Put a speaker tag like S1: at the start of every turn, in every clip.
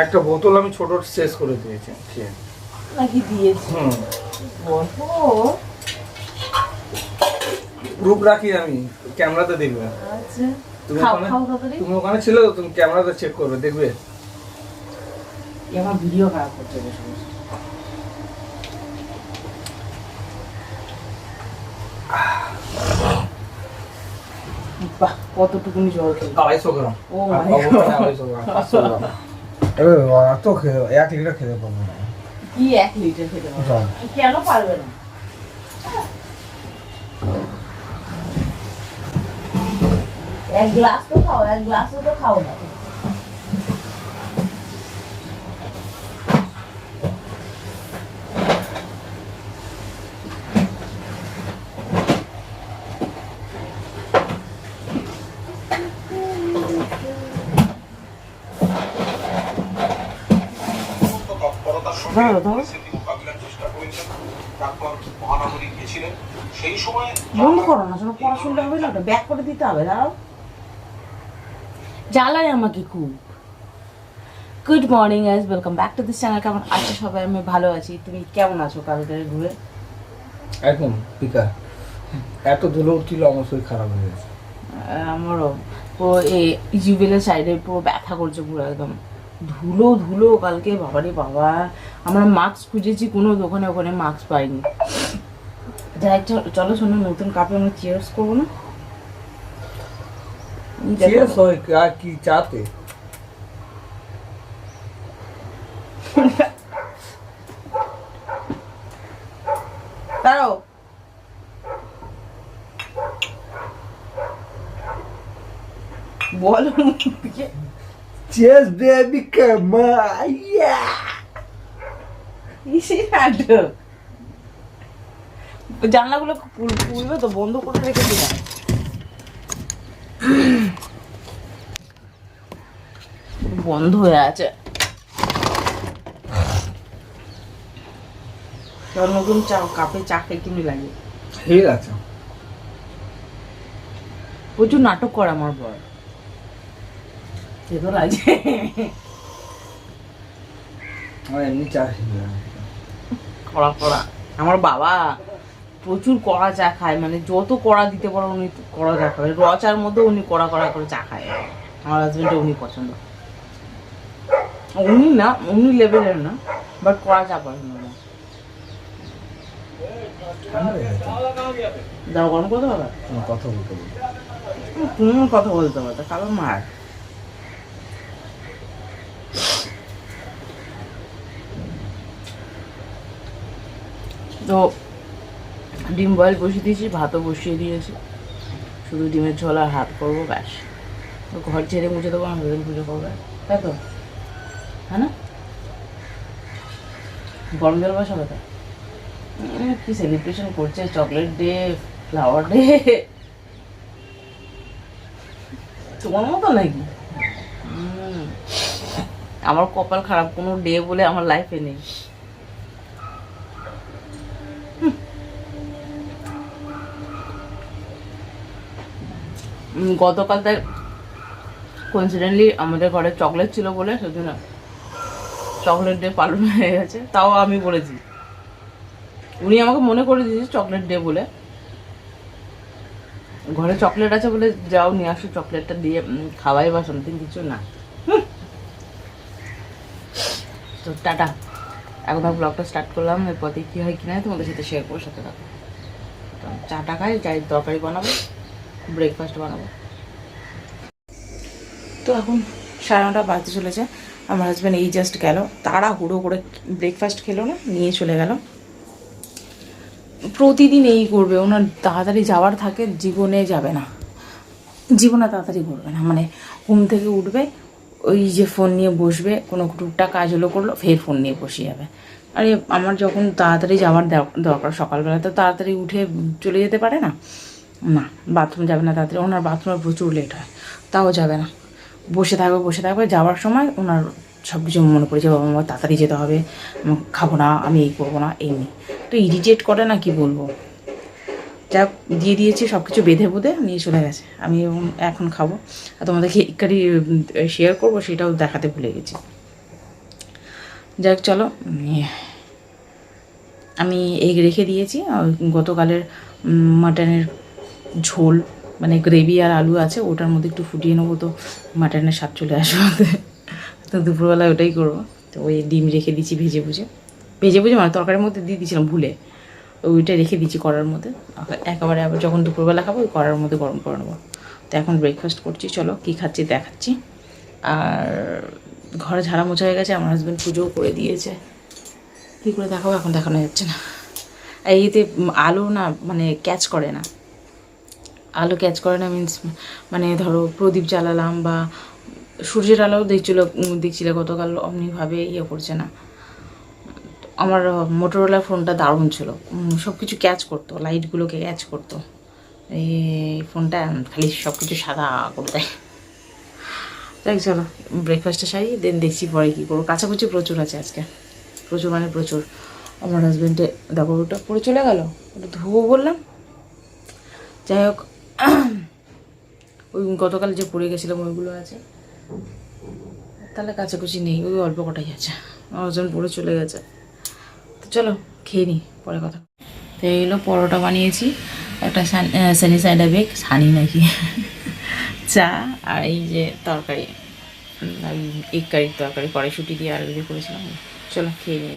S1: একটা বোতল আমি ছোট শেষ করে দিয়েছি খেয়ে
S2: নাকি দিয়েছি?
S1: হুম। রাখি আমি ক্যামেরাতে দেখবে।
S2: আচ্ছা।
S1: তুমি ওখানে তুমি ওখানে ছিলে তুমি ক্যামেরাতে চেক করবে দেখবে?
S2: আমার ভিডিও খারাপ করছে বাহ কতটুকুনি জল খেয়ে
S1: আড়াইশো গ্রাম।
S2: ও my
S1: অবশ্যই
S2: God.
S1: আড়াইশো গ্রাম। পাঁচশো গ্রাম।
S3: এত খেয়ে এক লিটার খেতে পারব না।
S2: কি এক লিটার খেতে পারবে কেন পারবে না? এক গ্লাস তো খাও এক গ্লাসও তো খাও না।
S4: সেই সময়
S2: বন্ধ করো না শোনো পড়াশোনাটা হবে না ওটা ব্যাক করে দিতে হবে দাঁড়াও। জ্বালায় আমাকে খুব। Good morning guys welcome back to this channel কেমন আছো সবাই? আমি ভালো আছি। তুমি কেমন আছো কালকে ঘুরে?
S1: একদম পিকার এত ধুলো উঠছিল আমার শরীর খারাপ হয়ে গেছে।
S2: আমারও। পুরো এই জিবেলের সাইডে পুরো ব্যথা করছে পুরো একদম। ধুলো ধুলো কালকে বাবারে বাবা। আমরা মাস্ক খুঁজেছি কোনো দোকানে ওখানে মাস্ক পাইনি। যাই চলো- শোনো নতুন কাপে আমরা চিয়ার্স করব না? এই
S1: হয় আর কি চাতে?
S2: দাঁড়াও। বলো
S3: চেস বেবি কামাইয়া
S2: কিসের নাটক জানলাগুলো খুলবে তো বন্ধ করে রেখেছিলাম বন্ধ হয়ে আছে। নতুন চা কাপে চা খেয়ে কিনে লাগে
S1: ঠিক আছে।
S2: প্রচুর নাটক করে আমার বর। সে তো লাগে
S1: আমার এমনি চা
S2: কড়া কড়া। আমার বাবা প্রচুর কড়া চা খায় মানে যত কড়া দিতে পারো উনি কড়া চা খাবে। র চার মধ্যে উনি কড়া কড়া করে চা খায়। আমার হাজবেন্ডে উনি পছন্দ। উনি না উনি লেভেলের না বাট কড়া চা পছন্দ না দাও গরম করতে পারবে
S3: কথা বলতে বলতে।
S2: তুমি কথা বলতে পারবে কারণ মার। তো ডিম বয়েল বসিয়ে দিয়েছি ভাতও বসিয়ে দিয়েছি। শুধু ডিমের ঝোল আর হাত করব ব্যাস। তো ঘর ছেড়ে মুছে দেবো আমার দুদিন পুজো করবে। তাই তো? হ্যাঁ না? গরম জল তো? উম, কি সেলিব্রেশন করছে? চকলেট ডে ফ্লাওয়ার ডে তোমার মতো নাকি? আমার কপাল খারাপ কোনো ডে বলে আমার লাইফে নেই। গতকাল তাই কোইন্সিডেন্টলি আমাদের ঘরে চকলেট ছিল বলে, সেজন্য চকলেট ডে পালন হয়ে গেছে। তাও আমি বলেছি। উনি আমাকে মনে করে দিয়েছে চকলেট ডে বলে। ঘরে চকলেট আছে বলে যাও, নিয়ে আসো চকলেটটা দিয়ে খাওয়াই বা সামথিং কিছু না। তো টাটা। এখন আমি ব্লগটা স্টার্ট করলাম, এরপরে কী হয় কিনা, তোমাদের সাথে শেয়ার করব, সাথে থাকো। চাটা খাই চাই তরকারি বানাবো। ব্রেকফাস্ট বানাবো। তো এখন সাড়ে নটা বাজতে চলেছে। আমার হাজব্যান্ড এই জাস্ট গেল। তারা হুড়ো করে ব্রেকফাস্ট খেলো না, নিয়ে চলে গেল। প্রতিদিন এই করবে, ওনার তাড়াতাড়ি যাওয়ার থাকে, জীবনে যাবে না। জীবনে তাড়াতাড়ি করবে না মানে ঘুম থেকে উঠবে, ওই যে ফোন নিয়ে বসবে, কোনো টুকটাক কাজ হলো করল, ফের ফোন নিয়ে বসে যাবে। আরে, আমার যখন তাড়াতাড়ি যাওয়ার দর- দরকার সকালবেলা তো তাড়াতাড়ি উঠে চলে যেতে পারে না। না, বাথরুম যাবে না তাড়াতাড়ি। ওনার বাথরুমে প্রচুর লেট হয়। তাও যাবে না। বসে থাকবে বসে থাকবে যাওয়ার সময় ওনার সব কিছু মনে পড়ে বাবা, আমার তাড়াতাড়ি যেতে হবে। খাব না, আমি এই করব না, এই নেই তো ইরিটেট করে না কি বলব? যা দিয়ে দিয়েছি সব কিছু বেঁধে বুঁধে নিয়ে চলে গেছে। আমি এখন খাব। আর তোমাদেরকে ইকারি শেয়ার করব, সেটাও দেখাতে ভুলে গেছি। যাই চলো আমি এগ রেখে দিয়েছি। গতকালের মাটনের ঝোল মানে গ্রেভি আর আলু আছে, ওটার মধ্যে একটু ফুটিয়ে নেব তো মাটনের স্বাদ চলে আসবে তো দুপুরবেলায় ওটাই করব। তো ওই ডিম রেখে দিচ্ছি ভেজে ভুজে। ভেজে ভুজে মানে তরকারির মধ্যে দিয়ে দিয়েছিলাম ভুলে। ওইটা রেখে দিচ্ছি কড়ার মধ্যে। একেবারে আবার যখন দুপুরবেলা খাব, ওই কড়ার মধ্যে গরম করে নেব। তো এখন ব্রেকফাস্ট করছি, চলো কী খাচ্ছি দেখাচ্ছি। আর ঘরে ঝাড়া মোছা হয়ে গেছে, আমার হাজব্যান্ড পুজোও করে দিয়েছে। কী করে দেখাবো, এখন দেখানো যাচ্ছে না। এইতে আলো না মানে ক্যাচ করে না। আলো ক্যাচ করে না মিন্স মানে ধরো প্রদীপ জ্বালালাম বা সূর্যের আলোও দেখছিল দেখছিলে গতকাল, অমনিভাবে ইয়ে করছে না। আমার মোটরোলা ফোনটা দারুণ ছিল। সব কিছু ক্যাচ করতো লাইটগুলোকে ক্যাচ করতো। এই ফোনটা খালি সব কিছু সাদা করে দেয়। যাই চলো ব্রেকফাস্টটা সারি দেন দেখছি পরে কী করব। কাছাকুচি প্রচুর আছে আজকে। প্রচুর মানে প্রচুর। আমার হাজব্যান্ডে দেখো ওটা পরে চলে গেল। ওটা ধুবো বললাম। যাই হোক ওই গতকাল যে পড়ে গেছিলাম ওইগুলো আছে। তাহলে কাছাকুচি নেই, ওই অল্প কটাই আছে। হাজব্যান্ড পড়ে চলে গেছে। তো চলো, খেয়ে নিই পরে কথা। তো এইগুলো পরোটা বানিয়েছি, একটা সানি সাইডা বেগ সানি নাকি? চা আর এই যে তরকারি এক কারির তরকারি, কড়াইশুটি দিয়ে আর করেছিলাম। চলো, খেয়ে নিই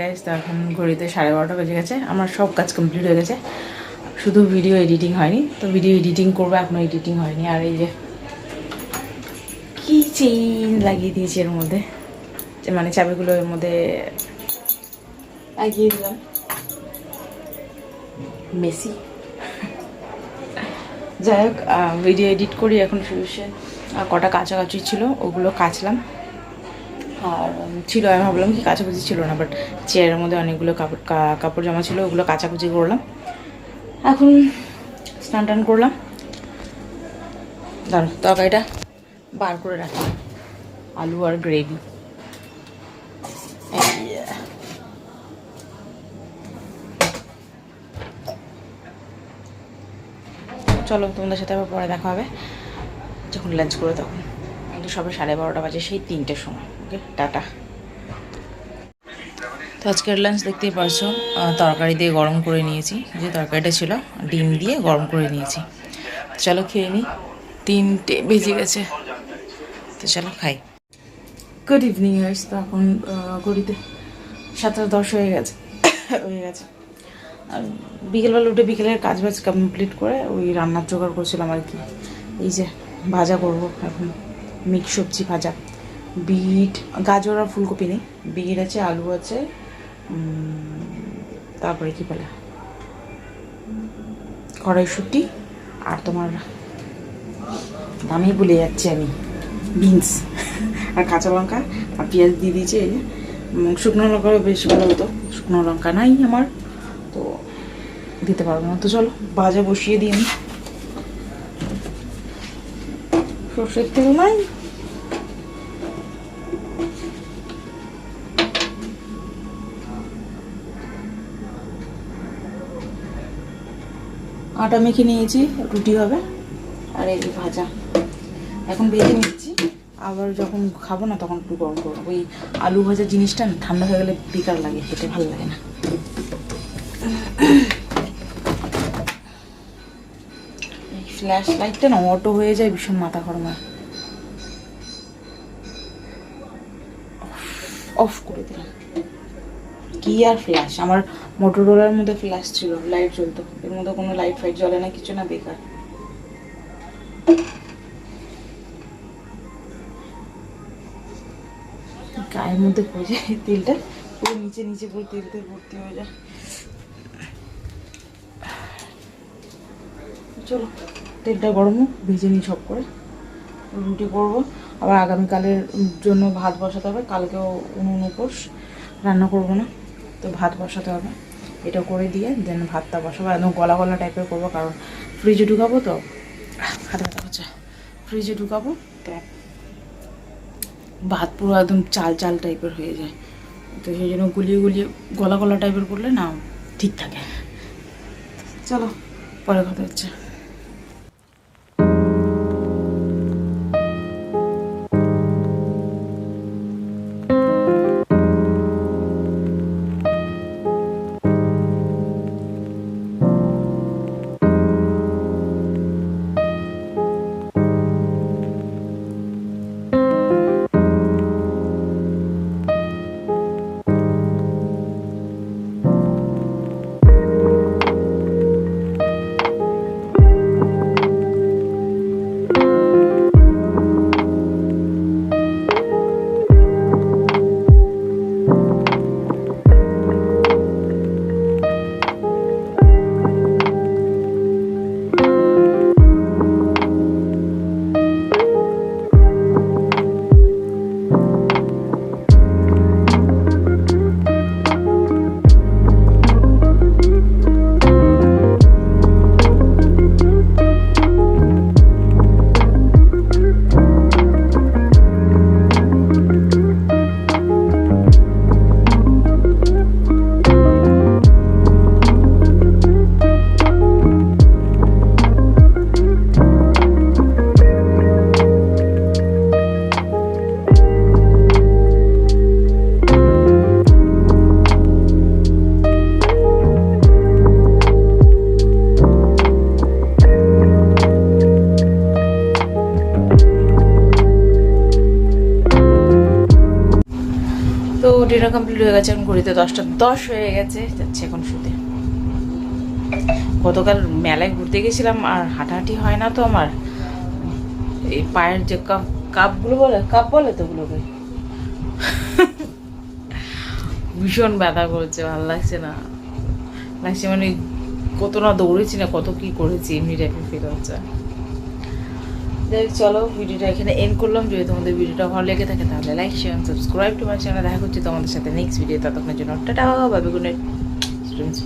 S2: গাইজ তো এখন ঘড়িতে সাড়ে বারোটা বেজে গেছে। আমার সব কাজ কমপ্লিট হয়ে গেছে। শুধু ভিডিও এডিটিং হয়নি। তো ভিডিও এডিটিং করব এখনও এডিটিং হয়নি। আর এই যে কি চেইন লাগিয়ে দিয়েছি এর মধ্যে? যে মানে চাবিগুলো এর মধ্যে লাগিয়ে দিলাম। মেসি যাই হোক ভিডিও এডিট করি, এখন শুয়ে কটা কাছাকাছি ছিল, ওগুলো কাচলাম। আর ছিল, আমি ভাবলাম কি কাচাকুচি ছিল না বাট চেয়ারের মধ্যে অনেকগুলো কাপড় কাপড় জামা ছিল, ওগুলো কাচাকুচি করলাম। এখন স্নান টান করলাম। দাঁড়ো তরকারিটা বার করে রাখি। আলু আর গ্রেভি চলো, তোমাদের সাথে আবার পরে দেখা হবে। যখন লাঞ্চ করে তখন। কিন্তু সবে সাড়ে বারোটা বাজে, সেই তিনটের সময়। Okay, tata. তো আজকের লাঞ্চ দেখতেই পারছ তরকারি দিয়ে গরম করে নিয়েছি, যে তরকারিটা ছিল, ডিম দিয়ে গরম করে নিয়েছি। চলো খেয়ে নিই তিনটে বেজে গেছে। তো চলো খাই। গুড ইভিনিং গাইস তো এখন ঘড়িতে সাতটা দশ হয়ে গেছে হয়ে গেছে। আর বিকেলবেলা উঠে বিকেলের কাজ বাজ কমপ্লিট করে ওই রান্নার জোগাড় করছিলাম আর কি। এই যে ভাজা করব এখন, মিক্স সবজি ভাজা। বিট, গাজর আর ফুলকপি নেই। বিট আছে, আলু আছে তারপরে কি বলে? কড়াইশুটি আর তোমার নামই ভুলে যাচ্ছি আমি, বিনস আর কাঁচা লঙ্কা আর পেঁয়াজ দিয়ে দিয়েছি শুকনো লঙ্কা বেশ ভালো হতো। শুকনো লঙ্কা নাই আমার, তো দিতে পারব না। তো চলো, ভাজা বসিয়ে দিই আমি। সর্ষের তেল নাই। আটা মেখে নিয়েছি, রুটি হবে, আর এই ভাজা। এখন ভেজে নিচ্ছি। আবার যখন খাব না, তখন একটু গরম করব। ওই আলু ভাজা জিনিসটা ঠান্ডা হয়ে গেলে বেকার লাগে, খেতে ভালো লাগে না। ফ্ল্যাশ লাইটটা না, অটো হয়ে যায়, ভীষণ মাথা গরমা অফ করে দিল কি আর ফ্ল্যাশ আমার মোটরোলার মধ্যে ফ্ল্যাশ ছিল লাইট জ্বলতো। এর মধ্যে কোনো লাইট ফাইট জ্বলে না, কিছু না, বেকার। গায়ের মধ্যে পড়ে যায় তেলটা, পুরো নিচে নিচে পুরো তেল তেল ভর্তি হয়ে যায়। চলো, তেলটা গরম ভেজে নিই সব করে। রুটি করব। আবার আগামীকালের জন্য ভাত বসাতে হবে, কালকেও উনুন উপোস রান্না করব না। তো ভাত বসাতে হবে। এটা করে দিয়ে দেন ভাতটা বসাবো। একদম গলা গলা টাইপের করব কারণ ফ্রিজে ঢুকাবো তো। হাতে ব্যথা হচ্ছে ফ্রিজে ঢুকাবো তো ভাত পুরো একদম চাল চাল টাইপের হয়ে যায়। তো সেই জন্য গুলিয়ে গুলিয়ে গলা গলা টাইপের করলে না ঠিক থাকে। চলো, পরে কথা হচ্ছে। ডিনার কমপ্লিট হয়ে গেছে, এখন ঘড়িতে দশটা দশ হয়ে গেছে, যাচ্ছে এখন শুতে। গতকাল মেলায় ঘুরতে গেছিলাম আর হাঁটাহাঁটি হয় না তো আমার। এই পায়ের যে কাপ, কাপগুলো বলে, কাপ বলে তো ওগুলোকে? ভীষণ ব্যথা করছে, ভালো লাগছে না। লাগছে মানে কত না দৌড়েছি না, কত কি করেছি, এমনি টাইপের ফিল হচ্ছে। যাই চলো ভিডিওটা এখানে এন্ড করলাম। যদি তোমাদের ভিডিওটা ভালো লেগে থাকে, তাহলে like share subscribe to my channel দেখা করছি তোমাদের সাথে নেক্সট ভিডিও ততক্ষণের জন্য tata bye good night students